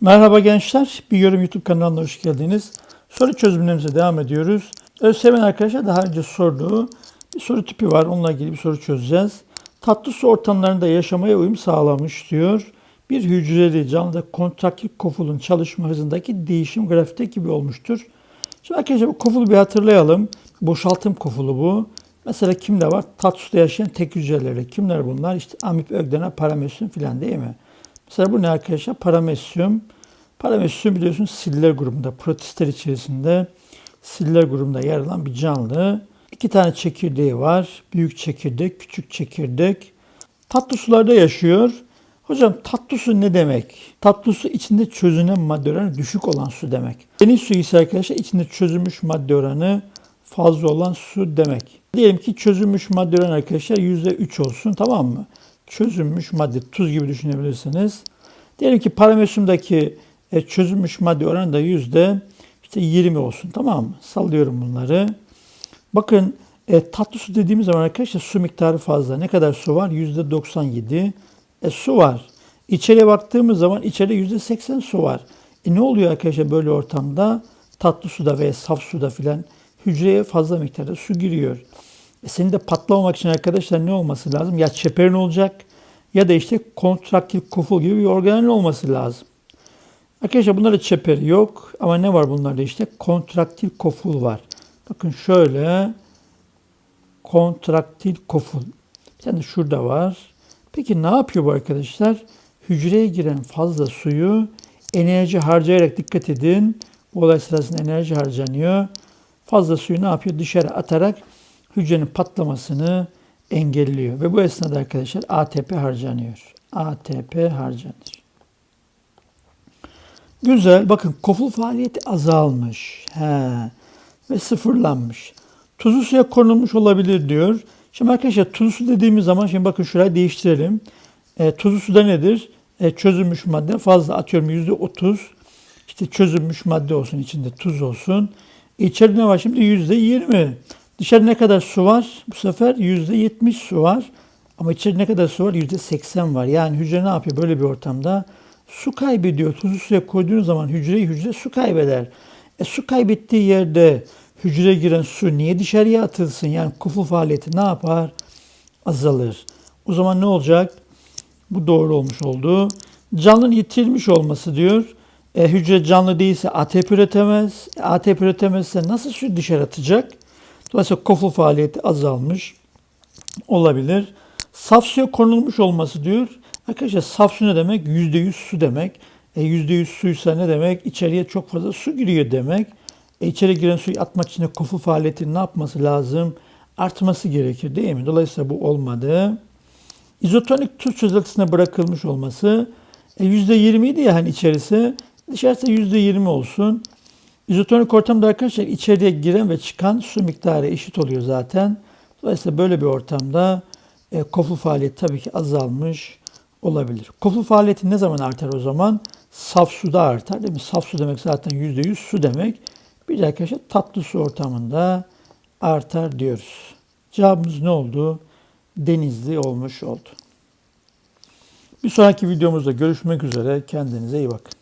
Merhaba gençler, Bir Yorum YouTube kanalına hoş geldiniz. Soru çözümlerimize devam ediyoruz. ÖSYM arkadaşlar daha önce sorduğu bir soru tipi var. Onunla ilgili bir soru çözeceğiz. Tatlı su ortamlarında yaşamaya uyum sağlamış diyor. Bir hücreli canlıda kontraktil kofulun çalışma hızındaki değişim grafikte gibi olmuştur. Şimdi arkadaşlar bu kofulu bir hatırlayalım. Boşaltım kofulu bu. Mesela kimde var? Tatlı suda yaşayan tek hücreleri. Kimler bunlar? İşte amip, ögdena, paramesyum filan değil mi? Mesela bu ne arkadaşlar? Paramesyum. Paramesyum biliyorsunuz siller grubunda, protistler içerisinde siller grubunda yer alan bir canlı. İki tane çekirdeği var. Büyük çekirdek, küçük çekirdek. Tatlı sularda yaşıyor. Hocam tatlı su ne demek? Tatlı su içinde çözünen madde oranı düşük olan su demek. Deniz suyu ise arkadaşlar içinde çözülmüş madde oranı fazla olan su demek. Diyelim ki çözülmüş madde oranı arkadaşlar %3 olsun tamam mı? Çözülmüş madde tuz gibi düşünebilirsiniz. Diyelim ki paramesyumdaki e, çözülmüş madde oranı da yüzde işte 20 olsun tamam mı? Sallıyorum bunları. Bakın e, tatlı su dediğimiz zaman arkadaşlar su miktarı fazla. Ne kadar su var? Yüzde 97. E, su var. İçeriye baktığımız zaman içeride yüzde 80 su var. E, ne oluyor arkadaşlar böyle ortamda? Tatlı suda veya saf suda filan hücreye fazla miktarda su giriyor. E, senin de patlamamak için arkadaşlar ne olması lazım? Ya çeperin olacak ya da işte kontraktil koful gibi bir organel olması lazım. Arkadaşlar bunlarda çeperi yok ama ne var bunlarda işte kontraktil koful var. Bakın şöyle kontraktil koful. Bir tane şurada var. Peki ne yapıyor bu arkadaşlar? Hücreye giren fazla suyu enerji harcayarak dikkat edin. Bu olay sırasında enerji harcanıyor. Fazla suyu ne yapıyor? Dışarı atarak hücrenin patlamasını engelliyor. Ve bu esnada arkadaşlar ATP harcanıyor. ATP harcanır. Güzel. Bakın koful faaliyeti azalmış. He. Ve sıfırlanmış. Tuzlu suya konulmuş olabilir diyor. Şimdi arkadaşlar tuzlu su dediğimiz zaman şimdi bakın şurayı değiştirelim. E, tuzlu suda nedir? E, çözülmüş madde fazla atıyorum yüzde otuz. İşte çözülmüş madde olsun içinde tuz olsun. İçeride ne var şimdi? Yüzde yirmi. Dışarı ne kadar su var? Bu sefer yüzde yetmiş su var. Ama içeride ne kadar su var? Yüzde seksen var. Yani hücre ne yapıyor böyle bir ortamda? Su kaybediyor. Tuzlu suya koyduğunuz zaman hücreyi hücre su kaybeder. E, su kaybettiği yerde hücreye giren su niye dışarıya atılsın? Yani kufu faaliyeti ne yapar? Azalır. O zaman ne olacak? Bu doğru olmuş oldu. Canlının yitirilmiş olması diyor. E, hücre canlı değilse ATP üretemez. E, ATP üretemezse nasıl su dışarı atacak? Dolayısıyla kofu faaliyeti azalmış olabilir. Saf suya konulmuş olması diyor. Arkadaşlar saf ne demek? %100 su demek. E, %100 suysa ne demek? İçeriye çok fazla su giriyor demek. E, içeri giren suyu atmak için de kofu faaliyetinin ne yapması lazım? Artması gerekir değil mi? Dolayısıyla bu olmadı. İzotonik tuz çözeltisine bırakılmış olması e, %20 idi ya hani içerisi. Dışarısı %20 olsun. İzotonik ortamda arkadaşlar içeriye giren ve çıkan su miktarı eşit oluyor zaten. Dolayısıyla böyle bir ortamda e, kofu faaliyeti tabii ki azalmış olabilir. Kofu faaliyeti ne zaman artar o zaman? Saf suda artar değil mi? Saf su demek zaten %100 su demek. Bir de arkadaşlar tatlı su ortamında artar diyoruz. Cevabımız ne oldu? Denizli olmuş oldu. Bir sonraki videomuzda görüşmek üzere. Kendinize iyi bakın.